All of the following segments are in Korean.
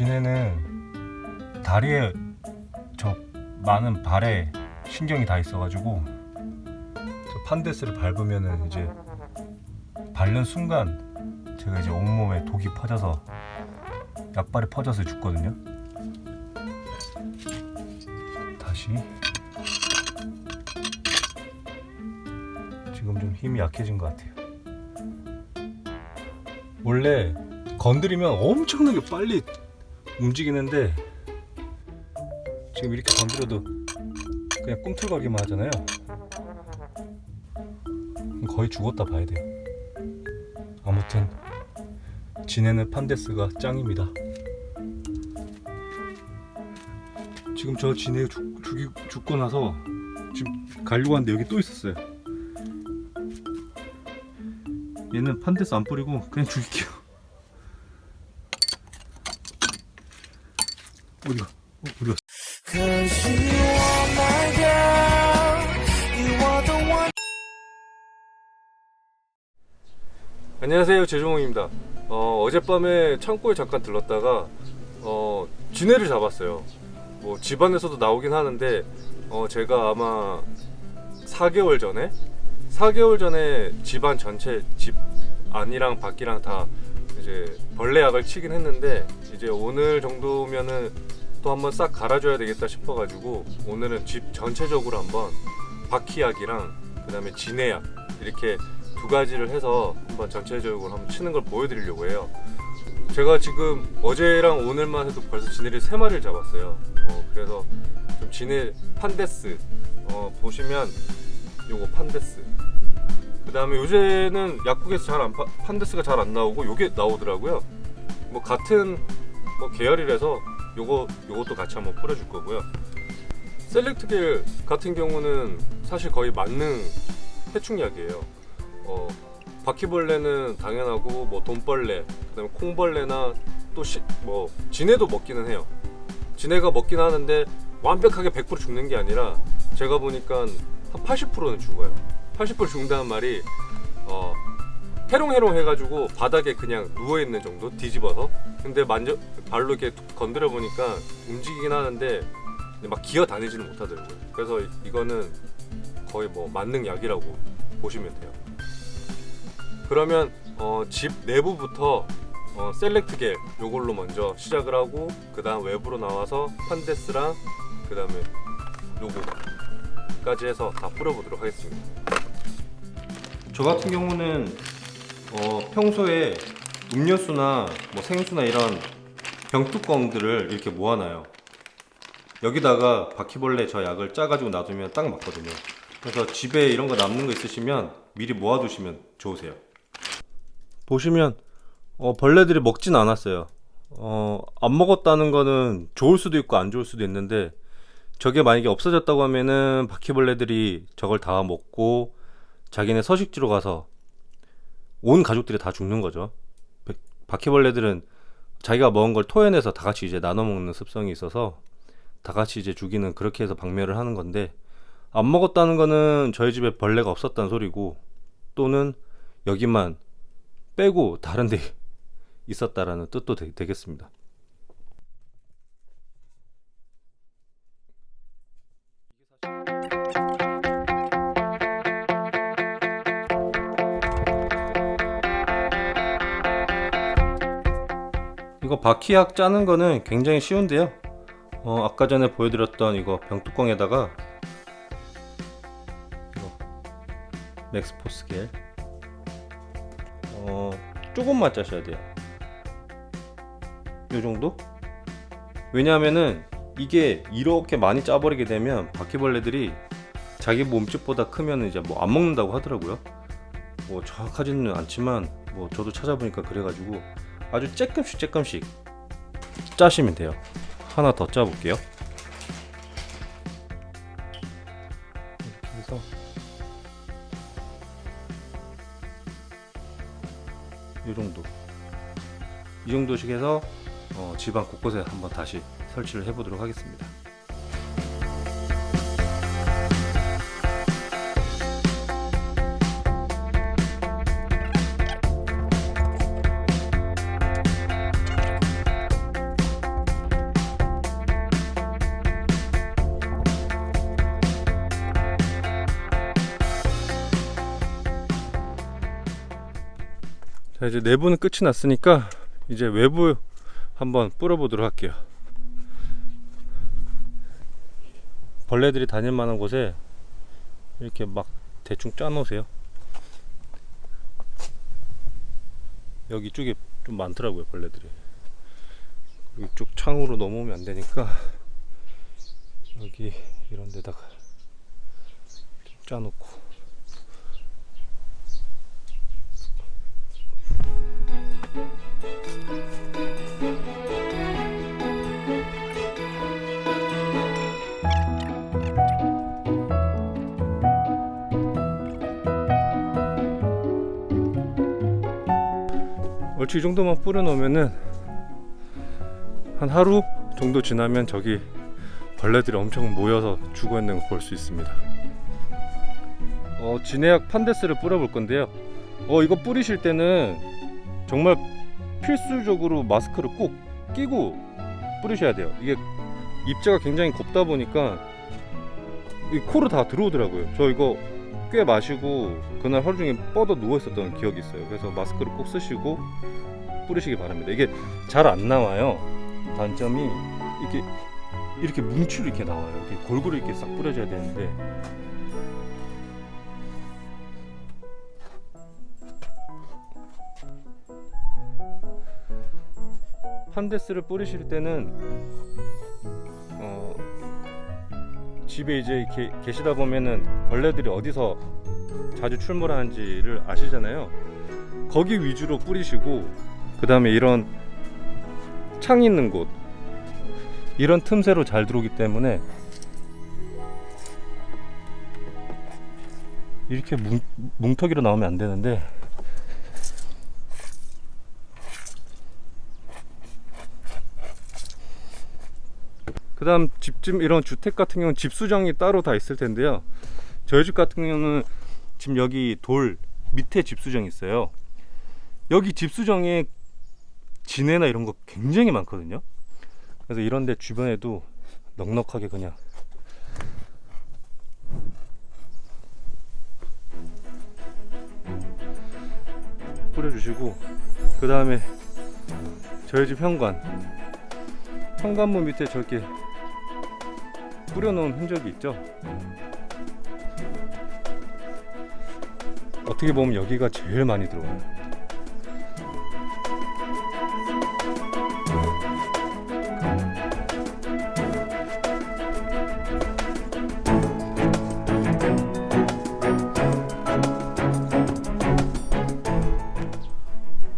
지네는 다리에 저 많은 발에 신경이 다 있어가지고 저 판데스를 밟으면은 이제 밟는 순간 제가 이제 온몸에 독이 퍼져서 약발이 퍼져서 죽거든요. 다시 지금 좀 힘이 약해진 것 같아요. 원래 건드리면 엄청나게 빨리 움직이는데 지금 이렇게 건드려도 그냥 꿈틀거리기만 하잖아요. 거의 죽었다 봐야 돼요. 아무튼 지네는 판데스가 짱입니다. 지금 저 지네 죽, 죽이, 죽고 나서 지금 가려고 하는데 여기 또 있었어요. 얘는 판데스 안 뿌리고 그냥 죽일게요. 어디가? 어, 어디가? 안녕하세요 제종홍입니다 어, 어젯밤에 창고에 잠깐 들렀다가 어, 쥐네를 잡았어요. 뭐 집안에서도 나오긴 하는데 어, 제가 아마 4개월 전에 4개월 전에 집안 전체 집 안이랑 밖이랑 다 이제 벌레 약을 치긴 했는데 이제 오늘 정도면은 또 한번 싹 갈아줘야 되겠다 싶어가지고 오늘은 집 전체적으로 한번 바퀴약이랑 그다음에 진해약 이렇게 두 가지를 해서 한번 전체적으로 한번 치는 걸 보여드리려고 해요. 제가 지금 어제랑 오늘만 해도 벌써 지네를 세 마리를 잡았어요. 어, 그래서 좀 지네 판데스 어, 보시면 요거 판데스. 그 다음에 요새는 약국에서 잘 안 판데스가 잘 안 나오고 요게 나오더라고요. 뭐 같은 뭐 계열이라서 요거 요것도 같이 한번 뿌려줄 거고요. 셀렉트겔 같은 경우는 사실 거의 만능 해충약이에요. 어, 바퀴벌레는 당연하고 뭐 돈벌레, 그다음에 콩벌레나 또뭐 진해도 먹기는 해요. 진해가 먹긴 하는데 완벽하게 100% 죽는 게 아니라 제가 보니까 한 80%는 죽어요. 80% 죽는다는 말이 어, 해롱해롱 해가지고 바닥에 그냥 누워 있는 정도 뒤집어서 근데 만져 발로 이렇게 건드려 보니까 움직이긴 하는데 막 기어 다니지는 못하더라고요. 그래서 이- 이거는 거의 뭐 만능 약이라고 보시면 돼요. 그러면 어, 집 내부부터 어, 셀렉트겔 요걸로 먼저 시작을 하고 그 다음 외부로 나와서 판데스랑 그 다음에 요거까지 해서 다 뿌려보도록 하겠습니다. 저 같은 경우는 어, 평소에 음료수나 뭐 생수나 이런 병뚜껑들을 이렇게 모아놔요. 여기다가 바퀴벌레 저 약을 짜가지고 놔두면 딱 맞거든요. 그래서 집에 이런 거 남는 거 있으시면 미리 모아두시면 좋으세요. 보시면 어, 벌레들이 먹진 않았어요. 어, 안 먹었다는 거는 좋을 수도 있고 안 좋을 수도 있는데 저게 만약에 없어졌다고 하면은 바퀴벌레들이 저걸 다 먹고 자기네 서식지로 가서 온 가족들이 다 죽는 거죠. 바- 바퀴벌레들은 자기가 먹은 걸 토해내서 다 같이 이제 나눠 먹는 습성이 있어서 다 같이 이제 죽이는 그렇게 해서 박멸을 하는 건데 안 먹었다는 거는 저희 집에 벌레가 없었다는 소리고 또는 여기만 빼고 다른 데 있었다라는 뜻도 되, 되겠습니다. 이거 바퀴약 짜는 거는 굉장히 쉬운데요. 어, 아까 전에 보여드렸던 이거 병뚜껑에다가 이거 맥스포스 겔 어, 조금만 짜셔야 돼요. 요 정도? 왜냐하면은 이게 이렇게 많이 짜버리게 되면 바퀴벌레들이 자기 몸집보다 크면 이제 뭐 안 먹는다고 하더라고요. 뭐 정확하지는 않지만 뭐 저도 찾아보니까 그래가지고 아주 쬐끔씩 쬐끔씩 짜시면 돼요. 하나 더 짜볼게요. 이 정도. 이 정도씩 해서 어, 집안 곳곳에 한번 다시 설치를 해보도록 하겠습니다. 자 이제 내부는 끝이 났으니까 이제 외부 한번 뿌려보도록 할게요. 벌레들이 다닐 만한 곳에 이렇게 막 대충 짜 놓으세요. 여기 쪽에 좀 많더라고요 벌레들이. 이쪽 창으로 넘어오면 안 되니까 여기 이런 데다가 좀 짜놓고 얼추 이 정도만 뿌려 놓으면은 한 하루 정도 지나면 저기 벌레들이 엄청 모여서 죽어 있는 거볼수 있습니다. 어, 진해약 판데스를 뿌려 볼 건데요. 어, 이거 뿌리실 때는 정말 필수적으로 마스크를 꼭 끼고 뿌리셔야 돼요. 이게 입자가 굉장히 곱다 보니까 이 코로 다 들어오더라고요. 저 이거 꽤 마시고 그날 하루 종일 뻗어 누워 있었던 기억이 있어요. 그래서 마스크를 꼭 쓰시고 뿌리시기 바랍니다. 이게 잘 안 나와요. 단점이 이렇게 이렇게 뭉치로 이렇게 나와요. 이렇게 골고루 이렇게 싹 뿌려줘야 되는데 판데스를 뿌리실 때는 어, 집에 이제 게, 계시다 보면은 벌레들이 어디서 자주 출몰하는지를 아시잖아요. 거기 위주로 뿌리시고 그 다음에 이런 창 있는 곳 이런 틈새로 잘 들어오기 때문에 이렇게 뭉, 뭉터기로 나오면 안 되는데 그 다음 집집 이런 주택 같은 경우는 집 수정이 따로 다 있을 텐데요. 저희 집 같은 경우는 지금 여기 돌 밑에 집 수정이 있어요. 여기 집 수정에 진해나 이런 거 굉장히 많거든요. 그래서 이런 데 주변에도 넉넉하게 그냥 뿌려주시고 그 다음에 저희 집 현관 현관문 밑에 저렇게 뿌려놓은 흔적이 있죠 어떻게 보면 여기가 제일 많이 들어와요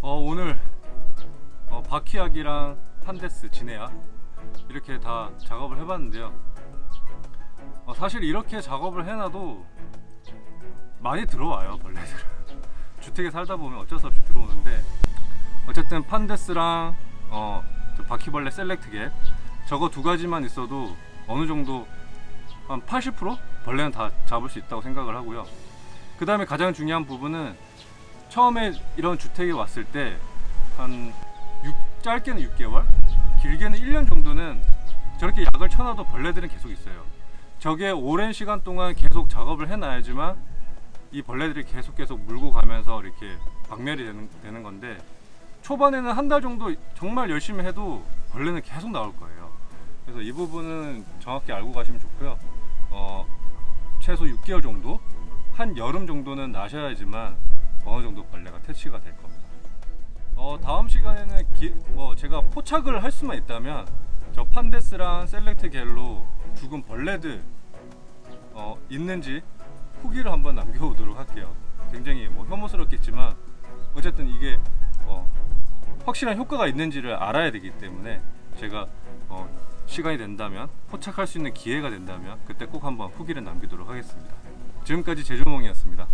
어, 어, 바퀴약이랑 판데스 진해약 이렇게 다 작업을 해봤는데요. 어, 사실 이렇게 작업을 해놔도 많이 들어와요 벌레들. 주택에 살다 보면 어쩔 수 없이 들어오는데 어쨌든 판데스랑 어, 저 바퀴벌레 셀렉트겟 저거 두 가지만 있어도 어느 정도 한 80% 벌레는 다 잡을 수 있다고 생각을 하고요. 그 다음에 가장 중요한 부분은 처음에 이런 주택에 왔을 때 한 짧게는 6개월, 길게는 1년 정도는 저렇게 약을 쳐놔도 벌레들은 계속 있어요. 저게 오랜 시간 동안 계속 작업을 해놔야지만 이 벌레들이 계속 계속 물고 가면서 이렇게 박멸이 되는, 되는 건데 초반에는 한 달 정도 정말 열심히 해도 벌레는 계속 나올 거예요. 그래서 이 부분은 정확히 알고 가시면 좋고요. 어, 최소 6개월 정도, 한 여름 정도는 나셔야지만 어느 정도 벌레가 퇴치가 될 겁니다. 어, 다음 시간에는 기- 뭐 제가 포착을 할 수만 있다면 저 판데스랑 셀렉트 겔로 죽은 벌레들 어, 있는지 후기를 한번 남겨오도록 할게요. 굉장히 뭐 혐오스럽겠지만 어쨌든 이게 어, 확실한 효과가 있는지를 알아야 되기 때문에 제가 어, 시간이 된다면 포착할 수 있는 기회가 된다면 그때 꼭 한번 후기를 남기도록 하겠습니다. 지금까지 제주몽이었습니다.